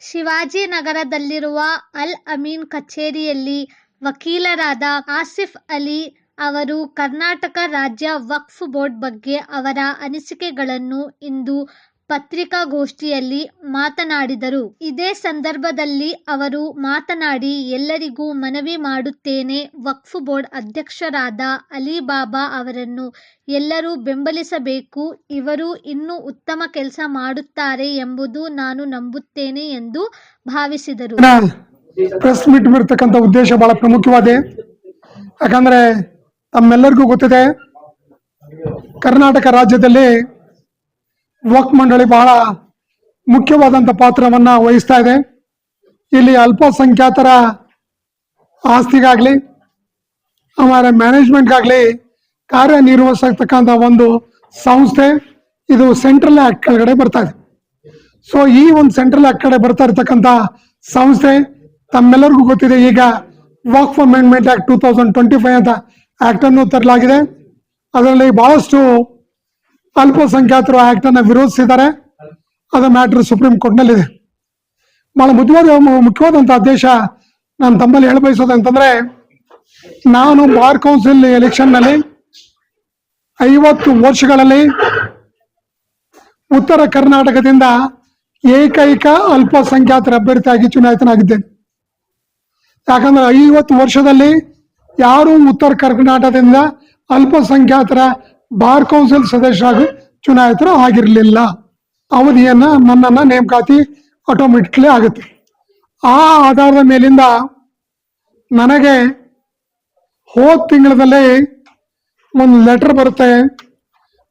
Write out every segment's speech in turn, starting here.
ಶಿವಾಜಿನಗರದಲ್ಲಿರುವ ಅಲ್ ಅಮೀನ್ ಕಚೇರಿಯಲ್ಲಿ ವಕೀಲರಾದ ಆಸಿಫ್ ಅಲಿ ಅವರು ಕರ್ನಾಟಕ ರಾಜ್ಯ ವಕ್ಫ್ ಬೋರ್ಡ್ ಬಗ್ಗೆ ಅವರ ಅನಿಸಿಕೆಗಳನ್ನು ಇಂದು ಪತ್ರಿಕಾಗೋಷ್ಠಿಯಲ್ಲಿ ಮಾತನಾಡಿದರು. ಇದೇ ಸಂದರ್ಭದಲ್ಲಿ ಅವರು ಮಾತನಾಡಿ, ಎಲ್ಲರಿಗೂ ಮನವಿ ಮಾಡುತ್ತೇನೆ. ವಕ್ಫ್ ಬೋರ್ಡ್ ಅಧ್ಯಕ್ಷರಾದ ಅಲಿಬಾಬಾ ಅವರನ್ನು ಎಲ್ಲರೂ ಬೆಂಬಲಿಸಬೇಕು. ಇವರು ಇನ್ನೂ ಉತ್ತಮ ಕೆಲಸ ಮಾಡುತ್ತಾರೆ ಎಂಬುದು ನಾನು ನಂಬುತ್ತೇನೆ ಎಂದು ಭಾವಿಸಿದರು. ಪ್ರೆಸ್ ಮೀಟ್ ಇರ್ತಕ್ಕಂಥ ಉದ್ದೇಶ ಬಹಳ ಪ್ರಮುಖವಾದೆ. ಯಾಕಂದ್ರೆ ತಮ್ಮೆಲ್ಲರಿಗೂ ಗೊತ್ತಿದೆ, ಕರ್ನಾಟಕ ರಾಜ್ಯದಲ್ಲಿ ವಕ್ ಮಂಡಳಿ ಬಹಳ ಮುಖ್ಯವಾದಂಥ ಪಾತ್ರವನ್ನ ವಹಿಸ್ತಾ ಇದೆ. ಇಲ್ಲಿ ಅಲ್ಪಸಂಖ್ಯಾತರ ಆಸ್ತಿಗಾಗ್ಲಿ, ಆಮೇಲೆ ಮ್ಯಾನೇಜ್ಮೆಂಟ್ಗಾಗ್ಲಿ ಕಾರ್ಯನಿರ್ವಹಿಸತಕ್ಕಂಥ ಒಂದು ಸಂಸ್ಥೆ ಇದು ಸೆಂಟ್ರಲ್ ಆಕ್ಟ್ ಕೆಳಗಡೆ ಬರ್ತಾ ಇದೆ. ಸೊ ಈ ಒಂದು ಸೆಂಟ್ರಲ್ ಆಕ್ಟ್ ಕಡೆ ಬರ್ತಾ ಇರ್ತಕ್ಕಂಥ ಸಂಸ್ಥೆ ತಮ್ಮೆಲ್ಲರಿಗೂ ಗೊತ್ತಿದೆ. ಈಗ Waqf amendment act two thousand twenty five ಅಂತ ಆಕ್ಟ್ ಅನ್ನು ತರಲಾಗಿದೆ. ಅದರಲ್ಲಿ ಬಹಳಷ್ಟು ಅಲ್ಪಸಂಖ್ಯಾತರು ಆಕ್ಟ್ ಅನ್ನ ವಿರೋಧಿಸಿದ್ದಾರೆ. ಅದು ಮ್ಯಾಟ್ರ್ ಸುಪ್ರೀಂ ಕೋರ್ಟ್ನಲ್ಲಿದೆ. ಬಹಳ ಮುಖ್ಯವಾದ ಮುಖ್ಯವಾದಂತಹ ಆದೇಶ ನಾನು ತಮ್ಮಲ್ಲಿ ಹೇಳ ಬಯಸೋದು ಅಂತಂದ್ರೆ, ನಾನು ಬಾರ್ ಕೌನ್ಸಿಲ್ ಎಲೆಕ್ಷನ್ನಲ್ಲಿ ಐವತ್ತು ವರ್ಷಗಳಲ್ಲಿ ಉತ್ತರ ಕರ್ನಾಟಕದಿಂದ ಏಕೈಕ ಅಲ್ಪಸಂಖ್ಯಾತರ ಅಭ್ಯರ್ಥಿಯಾಗಿ ಚುನಾಯಿತನಾಗಿದ್ದೇನೆ. ಯಾಕಂದ್ರೆ ಐವತ್ತು ವರ್ಷದಲ್ಲಿ ಯಾರು ಉತ್ತರ ಕರ್ನಾಟಕದಿಂದ ಅಲ್ಪಸಂಖ್ಯಾತರ ಬಾರ್ ಕೌನ್ಸಿಲ್ ಸದಸ್ಯರಾಗಿ ಚುನಾಯಿತರು ಆಗಿರಲಿಲ್ಲ. ಅವಧಿಯನ್ನ ನನ್ನನ್ನ ನೇಮಕಾತಿ ಆಟೋಮೆಟಿಕ್ಲಿ ಆಗುತ್ತೆ. ಆ ಆಧಾರದ ಮೇಲಿಂದ ನನಗೆ ಹೋದ ತಿಂಗಳಲ್ಲಿ ಒಂದು ಲೆಟರ್ ಬರುತ್ತೆ.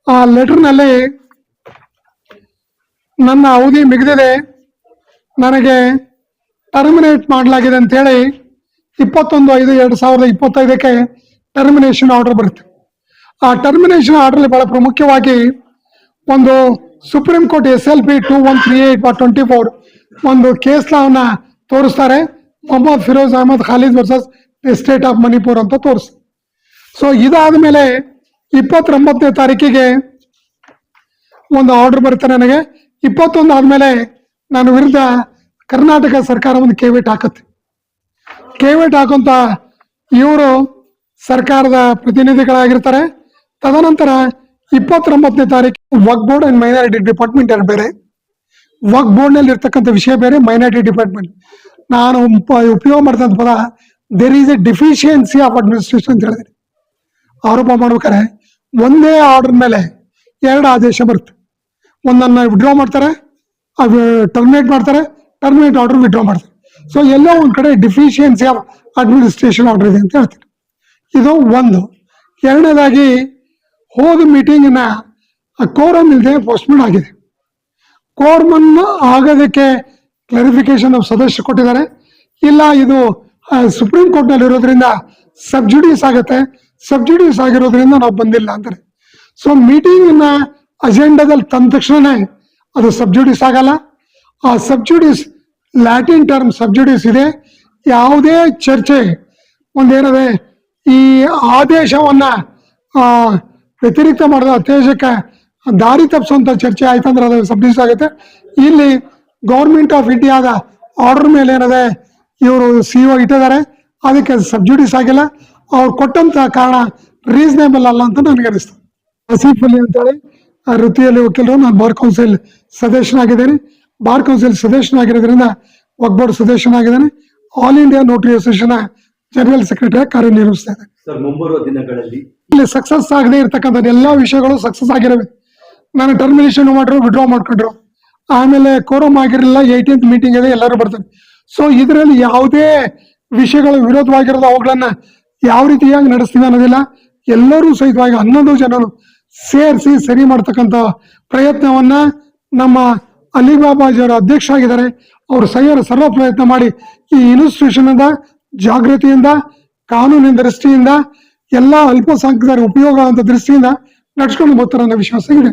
ಆ ಲೆಟರ್ನಲ್ಲಿ ನನ್ನ ಅವಧಿ ಮುಗಿದಿದೆ. ನನಗೆ ಟರ್ಮಿನೇಟ್ ಮಾಡಲಾಗಿದೆ ಅಂತೇಳಿ ಇಪ್ಪತ್ತೊಂದು ಐದು ಎರಡು ಸಾವಿರದ ಇಪ್ಪತ್ತೈದಕ್ಕೆ ಟರ್ಮಿನೇಷನ್ ಆರ್ಡರ್ ಬರುತ್ತೆ. ಆ ಟರ್ಮಿನೇಷನ್ ಆರ್ಡರ್ಲಿ ಬಹಳ ಪ್ರಮುಖವಾಗಿ ಒಂದು supreme court S L P two one three eight twenty four ಒಂದು ಕೇಸ್ ಲಾವನ್ನ ತೋರಿಸ್ತಾರೆ. Mohammad Firoz Ahmad Khalid versus state of Manipur ಅಂತ ತೋರಿಸ್. ಸೊ ಇದಾದ ಮೇಲೆ ಇಪ್ಪತ್ತೊಂಬತ್ತನೇ ತಾರೀಕಿಗೆ ಒಂದು ಆರ್ಡರ್ ಬರುತ್ತೆ ನನಗೆ. ಇಪ್ಪತ್ತೊಂದು ಆದ್ಮೇಲೆ ನನ್ನ ವಿರುದ್ಧ ಕರ್ನಾಟಕ ಸರ್ಕಾರ ಒಂದು ಕೇವಿಟ್ ಹಾಕುತ್ತೆ. ಕೇವಿಟ್ ಹಾಕುವಂತ ಇವರು ಸರ್ಕಾರದ ಪ್ರತಿನಿಧಿಗಳಾಗಿರ್ತಾರೆ. ತದನಂತರ ಇಪ್ಪತ್ತೊಂಬತ್ತನೇ ತಾರೀಕು Waqf board and minority department ಎರಡು ಬೇರೆ? ವಕ್ ಬೋರ್ಡ್ನಲ್ಲಿ ಇರ್ತಕ್ಕಂಥ ವಿಷಯ ಬೇರೆ, ಮೈನಾರಿಟಿ ಡಿಪಾರ್ಟ್ಮೆಂಟ್. ನಾನು ಉಪ- ಉಪಯೋಗ ಮಾಡಿದಂತ ಪದ there is a deficiency of administration ಅಂತ ಹೇಳಿದೆ. ಆರೋಪ ಮಾಡ್ಬೇಕಾರೆ ಒಂದೇ ಆರ್ಡರ್ ಮೇಲೆ ಎರಡು ಆದೇಶ ಬರುತ್ತೆ. ಒಂದನ್ನ ವಿಡ್ರಾ ಮಾಡ್ತಾರೆ ಟರ್ಮಿನೇಟ್ ಮಾಡ್ತಾರೆ ಟರ್ಮಿನೇಟ್ ಆರ್ಡರ್ ವಿಡ್ರಾ ಮಾಡ್ತಾರೆ. ಸೊ ಎಲ್ಲೋ ಒಂದು ಕಡೆ ಡಿಫಿಷಿಯನ್ಸಿ ಆಫ್ ಅಡ್ಮಿನಿಸ್ಟ್ರೇಷನ್ ಆರ್ಡರ್ ಇದೆ ಅಂತ ಹೇಳ್ತೀನಿ. ಇದು ಒಂದು. ಎರಡನೇದಾಗಿ ಹೋದ ಮೀಟಿಂಗ್ನ ಕೋರಮ್ ಇಲ್ಲದೆ ಪೋಸ್ಟ್ಮೆಂಟ್ ಆಗಿದೆ. ಕೋರ್ಮನ್ ಆಗೋದಕ್ಕೆ ಕ್ಲಾರಿಫಿಕೇಶನ್ ಸದಸ್ಯರು ಕೊಟ್ಟಿದ್ದಾರೆ. ಇಲ್ಲ, ಇದು ಸುಪ್ರೀಂ ಕೋರ್ಟ್ನಲ್ಲಿ ಇರೋದ್ರಿಂದ ಸಬ್ಜುಡೀಸ್ ಆಗುತ್ತೆ. ಸಬ್ಜುಡೀಸ್ ಆಗಿರೋದ್ರಿಂದ ನಾವು ಬಂದಿಲ್ಲ ಅಂತಾರೆ. ಸೊ ಮೀಟಿಂಗ್ನ ಅಜೆಂಡಾದಲ್ಲಿ ತಂದ ತಕ್ಷಣನೇ ಅದು ಸಬ್ಜುಡೀಸ್ ಆಗಲ್ಲ. ಆ ಸಬ್ಜುಡೀಸ್ ಲ್ಯಾಟಿನ್ ಟರ್ಮ್ ಸಬ್ಜುಡೀಸ್ ಇದೆ. ಯಾವುದೇ ಚರ್ಚೆ, ಒಂದೇನದೆ, ಈ ಆದೇಶವನ್ನ ವ್ಯತಿರಿಕ್ತ ಮಾಡಿದ ದೇಶಕ್ಕೆ ದಾರಿ ತಪ್ಪಿಸುವಂತ ಚರ್ಚೆ ಆಯ್ತಂದ್ರೆ ಅದು ಸಬ್ಜುಡೀಸ್ ಆಗುತ್ತೆ. ಇಲ್ಲಿ ಗೌರ್ಮೆಂಟ್ ಆಫ್ ಇಂಡಿಯಾದ ಆರ್ಡರ್ ಮೇಲೆ ಏನದೆ, ಇವರು ಸಿ ಒ ಇಟ್ಟಿದ್ದಾರೆ. ಅದಕ್ಕೆ ಸಬ್ಜುಡಿಸ್ ಆಗಿಲ್ಲ. ಅವ್ರು ಕೊಟ್ಟಂತ ಕಾರಣ ರೀಸನೇಬಲ್ ಅಲ್ಲ ಅಂತ ನನಗೆ ಅನಿಸ್ತು. ಆಸೀಫ್ ಅಲಿ ಅಂತೇಳಿ ವೃತ್ತಿಯಲ್ಲಿ ವಕೀಲರು, ನಾನು ಬಾರ್ ಕೌನ್ಸಿಲ್ ಸದಸ್ಯನಾಗಿದ್ದೇನೆ. ಬಾರ್ ಕೌನ್ಸಿಲ್ ಸದಸ್ಯನಾಗಿರೋದ್ರಿಂದ ಒಗ್ಬೋರ್ಡ್ ಸದಸ್ಯನಾಗಿದ್ದೇನೆ. All India notary association general secretary ಕಾರ್ಯನಿರ್ವಹಿಸ್ತಾ ಇದೆ ಮುಂಬರುವ ದಿನಗಳಲ್ಲಿ ಇಲ್ಲಿ ಸಕ್ಸಸ್ ಆಗದೆ ಇರ್ತಕ್ಕಂಥ ಎಲ್ಲಾ ವಿಷಯಗಳು ಸಕ್ಸಸ್ ಆಗಿರವೆ. ನಾನು ಟರ್ಮಿನೇಷನ್ ಮಾಡ್ರು ವಿಡ್ರಾ ಮಾಡ್ಕೊಂಡ್ರು. ಆಮೇಲೆ ಕೋರಮ್ ಆಗಿರಲಿಲ್ಲ ಏಯ್ಟೀನ್ತ್ ಮೀಟಿಂಗ್ ಇದೆ, ಎಲ್ಲರೂ ಬರ್ತಾರೆ. ಸೊ ಇದರಲ್ಲಿ ಯಾವುದೇ ವಿಷಯಗಳು ವಿರೋಧವಾಗಿರೋದು ಅವುಗಳನ್ನ ಯಾವ ರೀತಿಯಾಗಿ ನಡೆಸ್ತೀನಿ ಅನ್ನೋದಿಲ್ಲ. ಎಲ್ಲರೂ ಸಹಿತವಾಗಿ ಹನ್ನೊಂದು ಜನರು ಸೇರಿಸಿ ಸರಿ ಮಾಡ್ತಕ್ಕಂಥ ಪ್ರಯತ್ನವನ್ನ ನಮ್ಮ ಅಲಿಬಾಬಾಜಿಯವರ ಅಧ್ಯಕ್ಷ ಆಗಿದ್ದಾರೆ. ಅವರು ಸಹ ಸರ್ವ ಪ್ರಯತ್ನ ಮಾಡಿ ಈ ಇನ್ಸ್ಟಿಟ್ಯೂಷನ್ ಜಾಗೃತಿಯಿಂದ, ಕಾನೂನಿನ ದೃಷ್ಟಿಯಿಂದ ಎಲ್ಲ ಅಲ್ಪಸಂಖ್ಯಾತರ ಉಪಯೋಗ ಅಂತ ದೃಷ್ಟಿಯಿಂದ ನಡ್ಸ್ಕೊಂಡು ಬರ್ತಾರೆ ಅನ್ನೋ ವಿಶ್ವಾಸ ಇದೆ.